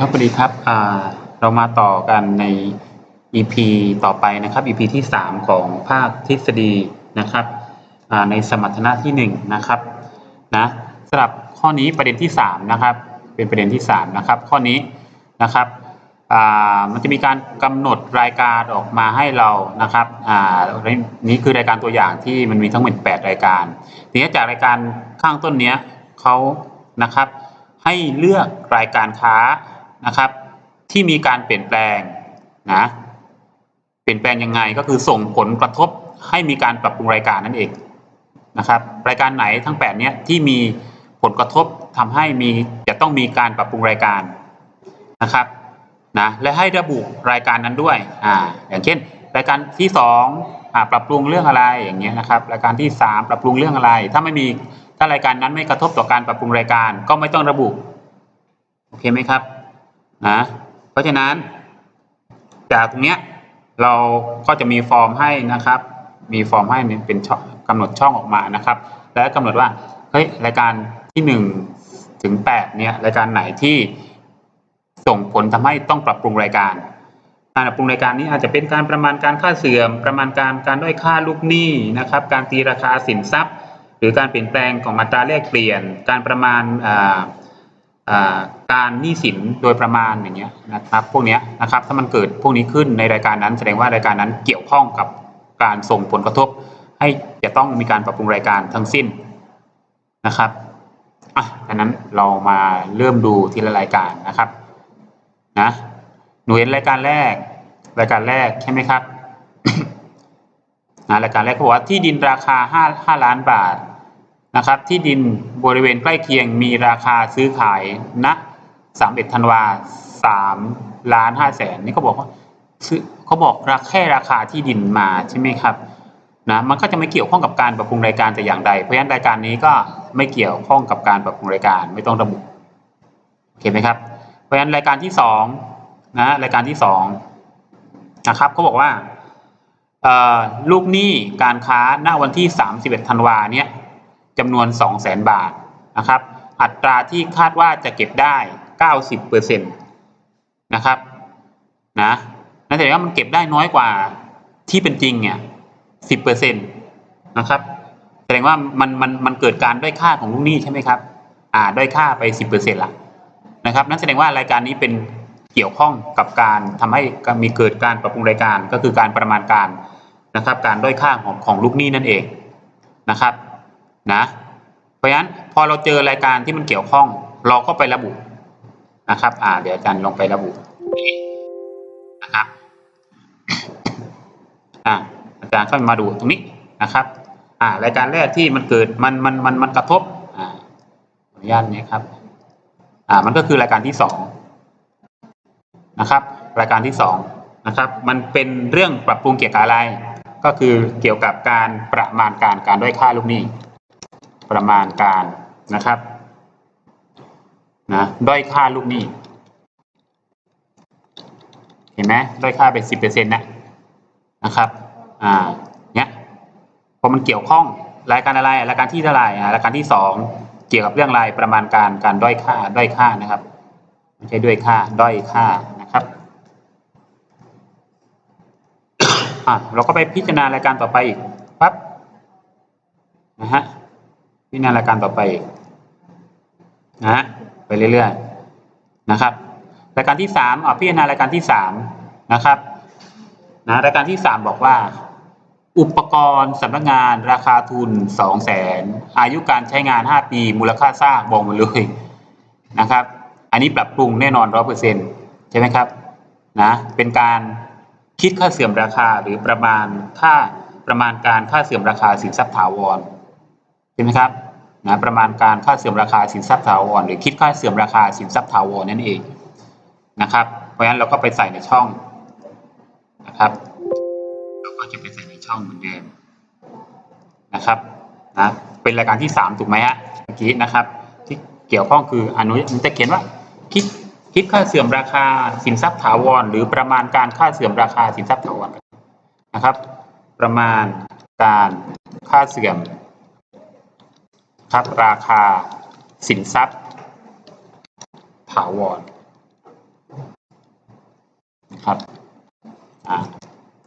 ครับสวัสดีครับเรามาต่อกันใน EP ต่อไปนะครับ EP ที่ 3 ของภาคทฤษฎีนะครับในสมรรถนะที่ 1 นะครับนะสำหรับข้อนี้ประเด็นที่ 3 นะครับ เป็นประเด็นที่ 3 นะครับ ข้อนี้นะครับมันจะมีการกำหนดรายการออกมาให้เรานะครับอ่านี่คือรายการตัวอย่างที่มันมีทั้งหมด8 รายการทีนี้จากรายการข้างต้นเนี้ยเขานะครับให้เลือกรายการค้า นะครับ ที่มีการเปลี่ยนแปลงนะเปลี่ยนแปลงยังไงก็คือส่งผลกระทบให้มีการปรับปรุงรายการนั่นเองนะครับรายการไหนทั้ง8เนี้ยที่มีผลกระทบทำให้มีจะต้องมีการปรับปรุงรายการนะครับนะและให้ระบุรายการนั้นด้วยอ่าอย่างเช่น รายการที่2อ่าปรับปรุงเรื่องอะไรอย่างเงี้ยนะครับ รายการที่ 3 ปรับปรุงเรื่องอะไร ถ้าไม่มีถ้ารายการนั้นไม่กระทบต่อการปรับปรุงรายการ ก็ไม่ต้องระบุโอเคไหมครับ นะ เพราะฉะนั้น จากตรงเนี้ยเราก็จะมีฟอร์มให้นะครับ มีฟอร์มให้เป็นกำหนดช่องออกมานะครับ และกำหนดว่าเฮ้ยรายการที่หนึ่งถึงแปดเนี่ยรายการไหนที่ส่งผลทำให้ต้องปรับปรุงรายการ การปรับปรุงรายการนี้อาจจะเป็นการประมาณการค่าเสื่อม ประมาณการการด้อยค่าลูกหนี้นะครับ การตีราคาสินทรัพย์ หรือการเปลี่ยนแปลงของอัตราแลกเปลี่ยน การประมาณอ่า การหนี้สินโดยประมาณอย่างเงี้ยนะครับพวกเนี้ยนะครับถ้ามันเกิดพวกนี้ขึ้นในรายการนั้น แสดงว่ารายการนั้นเกี่ยวข้องกับการส่งผลกระทบ ให้จะต้องมีการปรับปรุงรายการทั้งสิ้นนะครับอะดังนั้นเรามาเริ่มดูทีละรายการนะครับนะหนูเห็นรายการแรก รายการแรกใช่ไหมครับนะรายการแรกเขาบอกว่าที่ดินราคา5 5ล้านบาท นะครับที่ดินบริเวณใกล้เคียงมีราคาซื้อขายณ31ธันวา3ล้าน5แสนนี่เขาบอกว่าซื้อเขาบอกราแค่ราคาที่ดินมาใช่ไหมครับนะมันก็จะไม่เกี่ยวข้องกับการปรับปรุงรายการแต่อย่างใด เพราะฉะนั้นรายการนี้ก็ไม่เกี่ยวข้องกับการปรับปรุงรายการไม่ต้องระบุโอเคไหมครับ เพราะฉะนั้นรายการที่สองนะรายการที่สองนะครับเขาบอกว่าเออลูกหนี้การค้าณวันที่ 31ธันวาเนี่ย จำนวน 200,000 บาทนะครับ อัตราที่คาดว่าจะเก็บได้ 90เปอร์เซ็นต์นะครับนะนั่นแสดงว่ามันเก็บได้น้อยกว่าที่เป็นจริงเนี่ย 10เปอร์เซ็นต์นะครับแสดงว่ามันมันมันเกิดการด้อยค่าของลูกหนี้ใช่ไหมครับอ่าด้อยค่าไป 10เปอร์เซ็นต์ละนะครับ นั่นแสดงว่ารายการนี้เป็นเกี่ยวข้องกับการทำให้มีเกิดการปรับปรุงรายการก็คือการประมาณการนะครับ การด้อยค่าของของลูกหนี้นั่นเองนะครับ นะเพราะฉะนั้นพอเราเจอรายการที่มันเกี่ยวข้อง เราก็ไประบุนะครับ อ่า เดี๋ยวอาจารย์ลงไประบุนะครับอ่าอาจารย์ก็มาดูตรงนี้นะครับ อ่ารายการแรกที่มันเกิดมันมันมันมันกระทบอ่าอนุญาตเนี่ยครับ อ่ามันก็คือรายการที่สองนะครับ รายการที่สองนะครับ มันเป็นเรื่องปรับปรุงเกี่ยวกับอะไร ก็คือเกี่ยวกับการประมาณการการด้อยค่าลูกหนี้ ประมาณการนะครับนะด้อยค่าลูกหนี้ เห็นไหมด้อยค่าเป็นสิบเปอร์เซ็นต์นะนะครับอ่าเนี้ยพอมันเกี่ยวข้องรายการอะไรรายการที่เท่าไหร่อ่ารายการที่สองเกี่ยวกับเรื่องอะไรประมาณการการด้อยค่าด้อยค่านะครับไม่ใช่ด้อยค่าด้อยค่านะครับอะเราก็ไปพิจารณารายการต่อไปอีกปั๊บนะฮะ พิจารณารายการต่อไปนะฮะไปเรื่อยๆนะครับ รายการที่สามอะพิจารณารายการที่สามนะครับนะรายการที่สามบอกว่า อุปกรณ์สำนักงานราคาทุนสองแสนอายุการใช้งานห้าปี มูลค่าสร้างบอกมาเลยนะครับ อันนี้ปรับปรุงแน่นอนร้อเปอร์เซ็นใช่ไหมครับนะเป็นการคิดค่าเสื่อมราคาหรือประมาณค่าประมาณการค่าเสื่อมราคาสินทรัพย์ถาวร ช่ไหมครับนะประมาณการค่าเสื่อมราคาสินทรัพย์ถาวรหรือคิดค่าเสื่อมราคาสินทรัพย์ถาวรนั่นเองนะครับ เพราะฉะนั้นเราก็ไปใส่ในช่องนะครับเราก็จะไปใส่ในช่องเหมือนเดิมนะครับนะเป็นรายการที่สามถูกไหมฮะเมื่อกี้นะครับ ที่เกี่ยวข้องคืออนุมันจะเขียนว่าคิดคิดค่าเสื่อมราคาสินทรัพย์ถาวร หรือประมาณการค่าเสื่อมราคาสินทรัพย์ถาวรนะครับ ประมาณการค่าเสื่อม ครับราคา สินทรัพย์ถาวรนะครับอ่า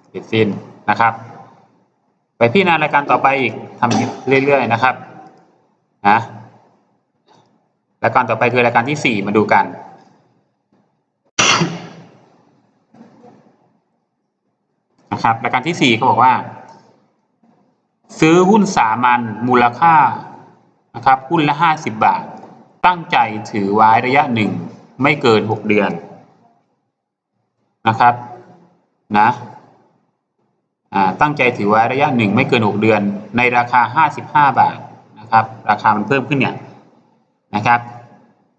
เสร็จสิ้นนะครับ ไปพิจารณารายการต่อไปอีกทำเรื่อยๆนะครับนะรายการต่อไปคือรายการที่สี่มาดูกันนะครับรายการที่สี่เขาบอกว่า ซื้อหุ้นสามัญมูลค่า นะครับหุ้นละห้าสิบบาท ตั้งใจถือไว้ระยะหนึ่งไม่เกินหกเดือนนะครับนะตั้งใจถือไว้ระยะหนึ่งไม่เกินหกเดือน ในราคาห้าสิบห้าบาทนะครับ ราคามันเพิ่มขึ้นเนี่ยนะครับ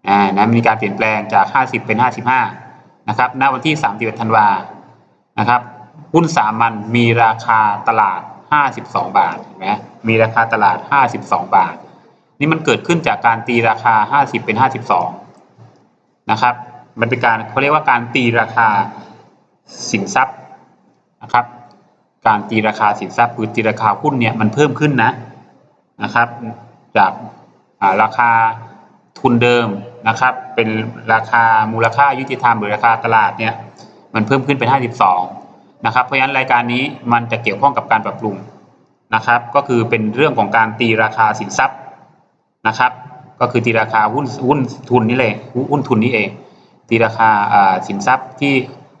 อ่านะมีการเปลี่ยนแปลงจากห้าสิบเป็นห้าสิบห้านะครับณวันที่สามธันวานะครับหุ้นสามัญมีราคาตลาด 52 บาทเห็นไหมมีราคาตลาด 52 บาท นี่มันเกิดขึ้นจากการตีราคา 50 เป็น 52 นะครับ มันเป็นการเขาเรียกว่าการตีราคาสินทรัพย์นะครับ การตีราคาสินทรัพย์คือตีราคาหุ้นเนี่ยมันเพิ่มขึ้นนะนะครับ จาการาคาทุนเดิมนะครับ เป็นราคามูลค่ายุติธรรมหรือราคาตลาดเนี่ยมันเพิ่มขึ้นเป็น 52 นะครับ เพราะฉะนั้นรายการนี้มันจะเกี่ยวข้องกับการปรับปรุงนะครับ ก็คือเป็นเรื่องของการตีราคาสินทรัพย์ นะครับ ก็คือตีราคาหุ้นหุ้นทุนนี่เลยหุ้นทุนนี่เอง ตีราคาอ่าสินทรัพย์ที่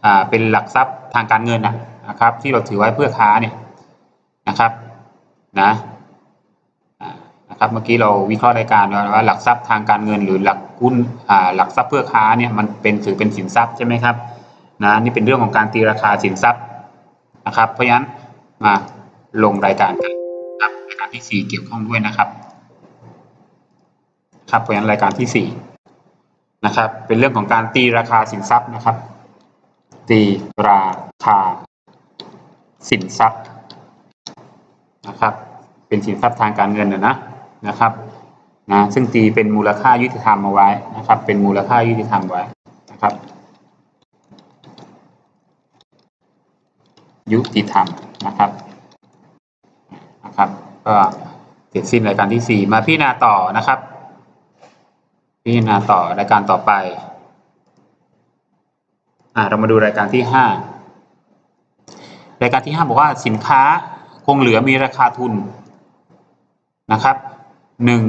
อ่าเป็นหลักทรัพย์ทางการเงินนะนะครับ ที่เราถือไว้เพื่อค้าเนี่ยนะครับนะนะครับเมื่อกี้เราวิเคราะห์รายการว่าหลักทรัพย์ทางการเงิน หรือหลักหุ้นอ่าหลักทรัพย์เพื่อค้าเนี่ยมันเป็นถือเป็นสินทรัพย์ใช่ไหมครับนะนี่เป็นเรื่องของการตีราคาสินทรัพย์นะครับ เพราะฉะนั้นมาลงรายการกันครับรายการที่สี่เกี่ยวข้องด้วยนะครับ ครับ เพราะฉะนั้นรายการที่สี่นะครับ เป็นเรื่องของการตีราคาสินทรัพย์นะครับ ตีราคาสินทรัพย์นะครับ เป็นสินทรัพย์ทางการเงินนะนะนะครับนะซึ่งตีเป็นมูลค่ายุติธรรมเอาไว้นะครับ เป็นมูลค่ายุติธรรมไว้นะครับ ยุติธรรมนะครับนะครับ ก็เสร็จสิ้นรายการที่สี่มาพิจารณาต่อนะครับ พิจารณาต่อรายการต่อไปอ่าเรามาดูรายการที่ห้ารายการที่ห้าบอกว่าสินค้าคงเหลือมีราคาทุนนะครับหนึ่ง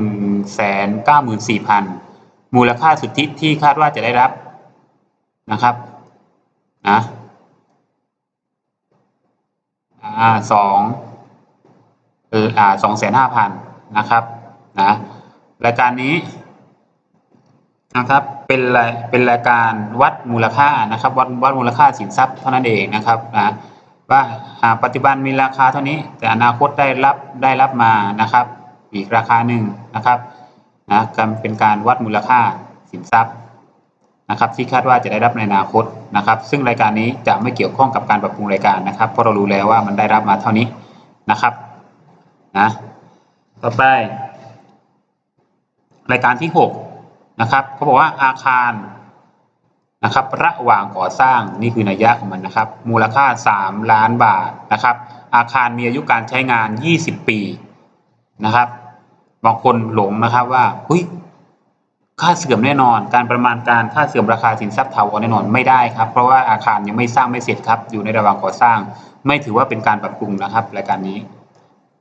แสนเก้าหมื่นสี่พันมูลค่าสุทธิที่คาดว่าจะได้รับนะครับนะอ่าสองเอออ่าสองแสนห้าพันนะครับนะรายการนี้ นะครับเป็นรายเป็นรายการวัดมูลค่านะครับวัดวัดมูลค่าสินทรัพย์เท่านั้นเองนะครับนะว่าปัจจุบันมีราคาเท่านี้ แต่อนาคตได้รับได้รับมานะครับ อีกราคาหนึ่งนะครับนะกเป็นการวัดมูลค่าสินทรัพย์นะครับ ที่คาดว่าจะได้รับในอนาคตนะครับ ซึ่งรายการนี้จะไม่เกี่ยวข้องกับการปรับปรุงรายการนะครับ เพราะเรารู้แล้วว่ามันได้รับมาเท่านี้นะครับนะต่อไป รายการที่ 6 นะครับเขาบอกว่าอาคารนะครับระหว่างก่อสร้างนี่คือนัยยะของมันนะครับ มูลค่า 3 ล้านบาทนะครับ อาคารมีอายุการใช้งาน 20 ปีนะครับ บางคนหลงนะครับว่าเฮ้ยค่าเสื่อมแน่นอน การประมาณการค่าเสื่อมราคาสินทรัพย์ถาวรแน่นอนไม่ได้ครับ เพราะว่าอาคารยังไม่สร้างไม่เสร็จครับ อยู่ในระหว่างก่อสร้าง ไม่ถือว่าเป็นการปรับปรุงนะครับรายการนี้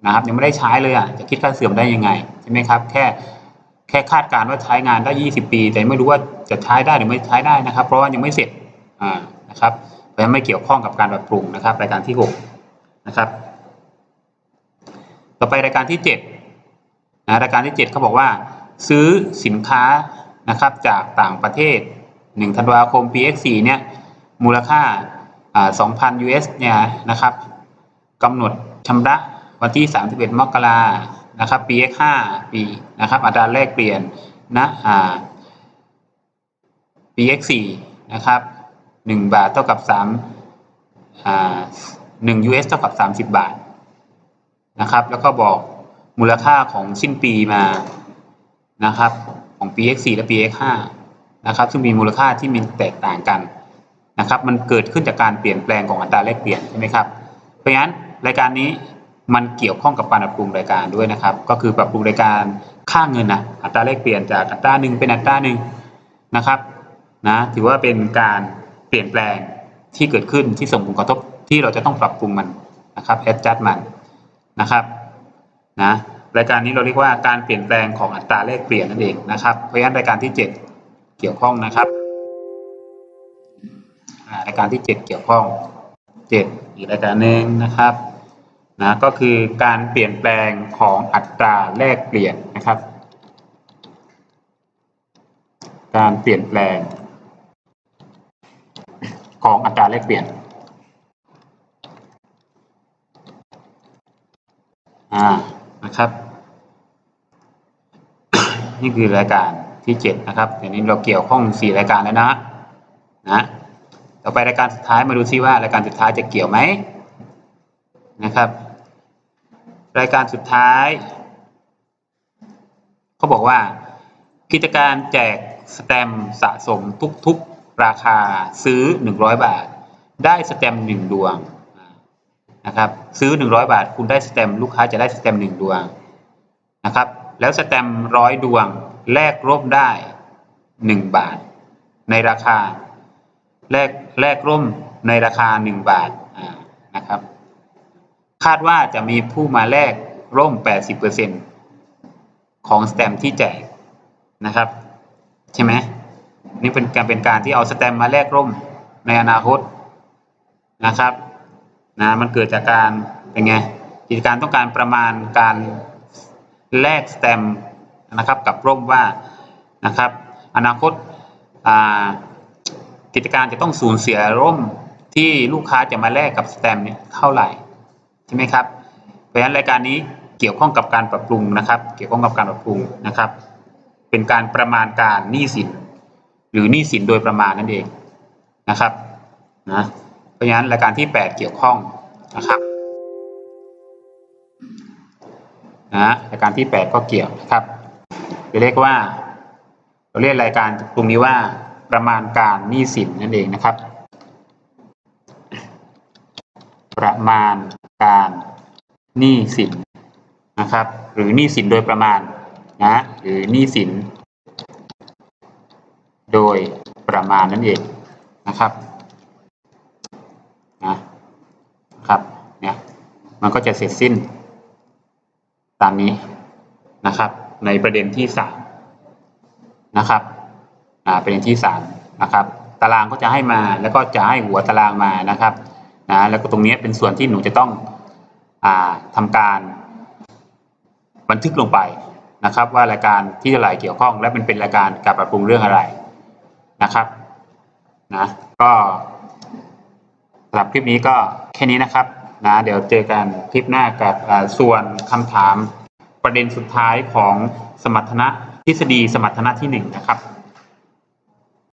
นะครับ ยังไม่ได้ใช้เลยอะจะคิดค่าเสื่อมได้ยังไงใช่ไหมครับ แค่ ค่คาดการณ์ว่าใช้งานได้ 20 ปี แต่ไม่รู้ว่าจะใช้ได้หรือไม่ใช้ได้นะครับ เพราะว่ายังไม่เสร็จนะครับเพราะไม่เกี่ยวข้องกับการปรับปรุงนะครับรายการที่ 6 นะครับ ต่อไปรายการที่7นะรายการที่ 7เขาบอกว่า ซื้อสินค้านะครับจากต่างประเทศ1ธันวาคม PX4 เนี่ยมูลค่าอ่า 2,000 US เนี่ยนะครับกำหนดชำระวันที่ 31 มกรา นะครับ PX5 ปีนะครับ อัตราแลกเปลี่ยนนะอ่า PX4 นะครับ 1 บาทเท่ากับ3อ่า1 US เท่ากับ 30 บาทนะครับ แล้วก็บอกมูลค่าของสิ้นปีมานะครับ ของ PX4 และ PX5 นะครับ ซึ่งมีมูลค่าที่มีแตกต่างกันนะครับ มันเกิดขึ้นจากการเปลี่ยนแปลงของอัตราแลกเปลี่ยนใช่ไหมครับ เพราะฉะนั้นรายการนี้ มันเกี่ยวข้องกับการปรับปรุงรายการด้วยนะครับ ก็คือปรับปรุงรายการค่าเงินนะอัตราแลกเปลี่ยนจากอัตราหนึ่งเป็นอัตราหนึ่งนะครับนะถือว่าเป็นการเปลี่ยนแปลงที่เกิดขึ้นที่ส่งผลกระทบที่เราจะต้องปรับปรุงมันนะครับ adjust มันนะครับนะรายการนี้เราเรียกว่าการเปลี่ยนแปลงของอัตราแลกเปลี่ยนนั่นเองนะครับเพราะฉะนั้นรายการที่ 7 เกี่ยวข้องนะครับรายการที่ 7 เกี่ยวข้อง 7 อีกรายการหนึ่งนะครับ นะก็คือการเปลี่ยนแปลงของอัตราแลกเปลี่ยนนะครับ การเปลี่ยนแปลง ของอัตราแลกเปลี่ยนอ่านะครับ นี่คือรายการที่เจ็ดนะครับเดี๋ยวนี้เราเกี่ยวข้องสี่รายการแล้วนะนะต่อไปรายการสุดท้ายมาดูซิว่ารายการสุดท้ายจะเกี่ยวไหมนะครับ รายการสุดท้ายเขาบอกว่า กิจการแจกสแตมสะสมทุกๆราคาซื้อ 100 บาท ได้สแตมหนึ่งดวงนะครับซื้อ 100 บาท คุณได้สแตมลูกค้าจะได้สแตมหนึ่งดวงนะครับแล้วสแตมร้อยดวงแลกร่มได้ 1 บาท ในราคาแลกแลกร่มในราคา 1 บาทอ่านะครับ คาดว่าจะมีผู้มาแลกร่ม 80%ของสแตมที่แจกนะครับ ใช่ไหมนี่เป็นการเป็นการที่เอาสแตมมาแลกร่มในอนาคตนะครับนะมันเกิดจากการเป็นไงกิจการต้องการประมาณการแลกสแตมนะครับกับร่มว่านะครับ อนาคตอ่ากิจการจะต้องสูญเสียร่มที่ลูกค้าจะมาแลกกับสแตมเนี่ยเท่าไหร่ ช่ไหมครับเพราะฉะนั้นรายการนี้เกี่ยวข้องกับการปรับปรุงนะครับ เกี่ยวข้องกับการปรับปรุงนะครับ เป็นการประมาณการหนี้สิน หรือหนี้สินโดยประมาณนั่นเองนะครับนะเพราะฉะนั้นรายการที่ 8 เกี่ยวข้องนะครับนะรายการที่ 8 ก็เกี่ยวนะครับจะเรียกว่าเราเรียกรายการตรงนี้ว่าประมาณการหนี้สินนั่นเองนะครับ ประมาณ การหนี้สินนะครับ หรือหนี้สินโดยประมาณนะหรือหนี้สิน โดยประมาณนั่นเองนะครับนะครับเนี่ยมันก็จะเสร็จสิ้น ตามนี้นะครับ ในประเด็นที่สามนะครับอ่าประเด็นที่สามนะครับตารางก็จะให้มาแล้วก็จะให้หัวตารางมานะครับนะแล้วก็ตรงนี้เป็นส่วนที่หนูจะต้อง อ่าทำการบันทึกลงไปนะครับ ว่ารายการที่เท่าไหร่เกี่ยวข้องและเป็นเป็นรายการการปรับปรุงเรื่องอะไรนะครับนะก็สำหรับคลิปนี้ก็แค่นี้นะครับนะเดี๋ยวเจอกันคลิปหน้ากับส่วนคำถามประเด็นสุดท้ายของสมรรถนะทฤษฎีสมรรถนะที่หนึ่งนะครับ